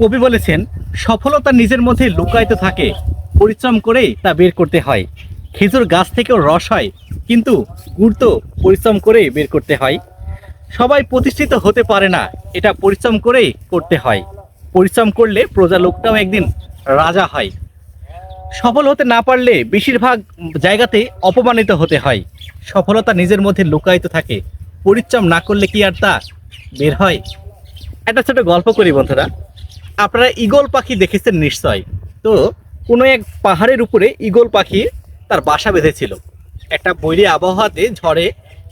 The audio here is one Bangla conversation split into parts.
কবি বলেছেন, সফলতা নিজের মধ্যে লুকায়িত থাকে, পরিশ্রম করেই তা বের করতে হয়। খেজুর গাছ থেকেও রস হয়, কিন্তু গুড় তো পরিশ্রম করেই বের করতে হয়। সবাই প্রতিষ্ঠিত হতে পারে না, এটা পরিশ্রম করেই করতে হয়। পরিশ্রম করলে প্রজা লোকটাও একদিন রাজা হয়। সফল হতে না পারলে বেশিরভাগ জায়গাতে অপমানিত হতে হয়। সফলতা নিজের মধ্যে লুকায়িত থাকে, পরিশ্রম না করলে কি আর তা বের হয়? একটা ছোট গল্প করি বন্ধুরা। আপনারা ঈগল পাখি দেখেছেন নিশ্চয় তো কোনো এক পাহাড়ের উপরে ঈগল পাখি তার বাসা বেঁধেছিল। একটা বৈরী আবহাওয়াতে ঝড়ে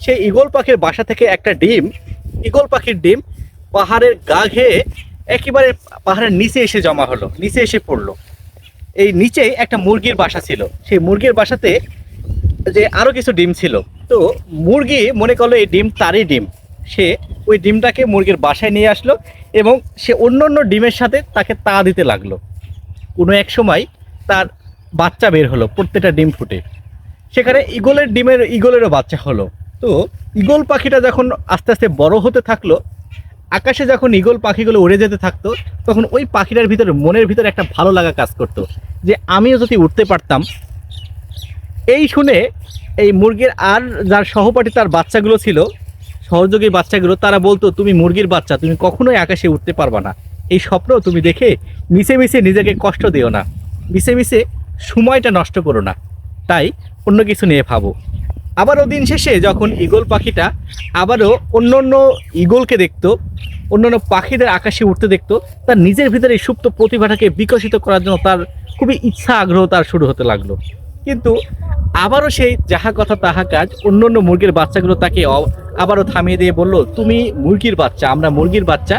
সেই ঈগল পাখির বাসা থেকে একটা ডিম, ঈগল পাখির ডিম পাহাড়ের গা ঘেয়ে একেবারে পাহাড়ের নিচে এসে জমা হলো, নিচে এসে পড়ল। এই নিচে একটা মুরগির বাসা ছিল। সেই মুরগির বাসাতে যে আরও কিছু ডিম ছিল। তো মুরগি মনে করল এই ডিম তারই ডিম। সে ওই ডিমটাকে মুরগির বাসায় নিয়ে আসলো। এবং সে অন্য অন্য ডিমের সাথে তাকে তা দিতে লাগল। কোনো এক সময় তার বাচ্চা বের হলো প্রত্যেকটা ডিম ফুটে। সেখানে ইগলের ডিমের, ইগলেরও বাচ্চা হলো। তো ইগল পাখিটা যখন আস্তে আস্তে বড় হতে থাকল, আকাশে যখন ইগল পাখিগুলো উড়ে যেতে থাকতো, তখন ওই পাখিটার ভিতরে, মনের ভিতরে একটা ভালো লাগা কাজ করতো। যে আমিও যদি উঠতে পারতাম। এই শুনে এই মুরগির আর যার সহপাঠী তার বাচ্চাগুলো ছিল সহযোগী বাচ্চাগুলো তারা বলতো, তুমি মুরগির বাচ্চা, তুমি কখনোই আকাশে উঠতে পারবা না। এই স্বপ্ন তুমি দেখে মিশে মিশে নিজেকে কষ্ট দিও না। মিশে মিশে সময়টা নষ্ট করো না। তাই অন্য কিছু নিয়ে ভাবো। আবারও দিন শেষে যখন ঈগল পাখিটা আবারও অন্য অন্য ঈগলকে দেখতো অন্যান্য পাখিদের আকাশে উঠতে দেখতো, তার নিজের ভিতরে সুপ্ত প্রতিভাটাকে বিকশিত করার জন্য তার খুবই ইচ্ছা, আগ্রহ তার শুরু হতে লাগল। কিন্তু আবারও সেই যাহা কথা তাহা কাজ, অন্য অন্য মুরগির বাচ্চাগুলো তাকে আবারও থামিয়ে দিয়ে বলল, তুমি মুরগির বাচ্চা, আমরা মুরগির বাচ্চা,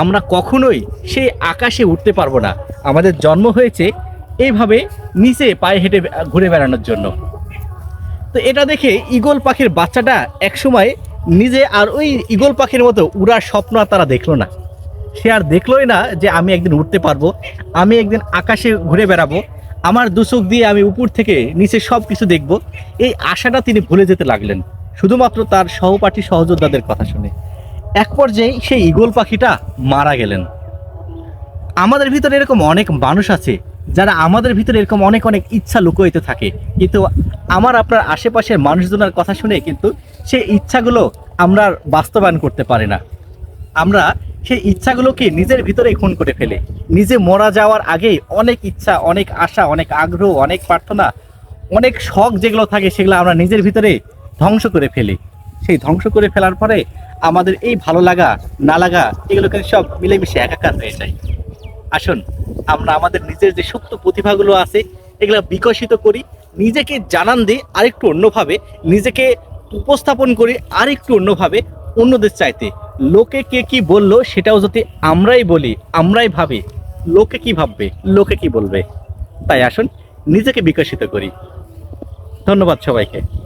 আমরা কখনোই সেই আকাশে উঠতে পারব না। আমাদের জন্ম হয়েছে এইভাবে নিচে পায়ে হেঁটে ঘুরে বেড়ানোর জন্য। তো এটা দেখে ঈগল পাখির বাচ্চাটা একসময় নিজে আর ওই ঈগল পাখির মতো উড়ার স্বপ্ন আর তারা দেখল না। সে আর দেখলোই না যে আমি একদিন উঠতে পারব, আমি একদিন আকাশে ঘুরে বেড়াবো। আমার দুচোখ দিয়ে আমি উপর থেকে নিচে সব কিছু দেখব। এই আশাটা তিনি ভুলে যেতে লাগলেন। শুধুমাত্র তার সহপাঠী সহযোদ্ধাদের কথা শুনে। এক পর্যায়ে সেই ঈগল পাখিটা মারা গেলেন। আমাদের ভিতরে এরকম অনেক মানুষ আছে, যারা আমাদের ভিতরে এরকম অনেক অনেক ইচ্ছা লুকোইতে থাকে। কিন্তু আমার আপনার আশেপাশের মানুষজনের কথা শুনে কিন্তু সেই ইচ্ছাগুলো আমরা বাস্তবায়ন করতে পারি না। আমরা সেই ইচ্ছাগুলোকে নিজের ভিতরে খুন করে ফেলে। নিজে মরা যাওয়ার আগেই অনেক ইচ্ছা, অনেক আশা, অনেক আগ্রহ, অনেক প্রার্থনা, অনেক শখ যেগুলো থাকে সেগুলো আমরা নিজের ভিতরে ধ্বংস করে ফেলি। সেই ধ্বংস করে ফেলার পরে আমাদের এই ভালো লাগা, না লাগা এগুলো কিন্তু সব মিলেমিশে একাকার হয়ে যায়। আসুন, আমরা আমাদের নিজের যে সুপ্ত প্রতিভাগুলো আছে, এগুলো বিকশিত করি, নিজেকে জানান দিই আরেকটু অন্যভাবে, নিজেকে উপস্থাপন করি আরেকটু অন্যভাবে, অন্যদের চাইতে। লোকে কে কি বলল সেটাও যদি আমরাই বলি, আমরাই ভাবি, লোকে কি ভাববে, লোকে কি বলবে? তাই আসুন, নিজেকে বিকশিত করি। ধন্যবাদ সবাইকে।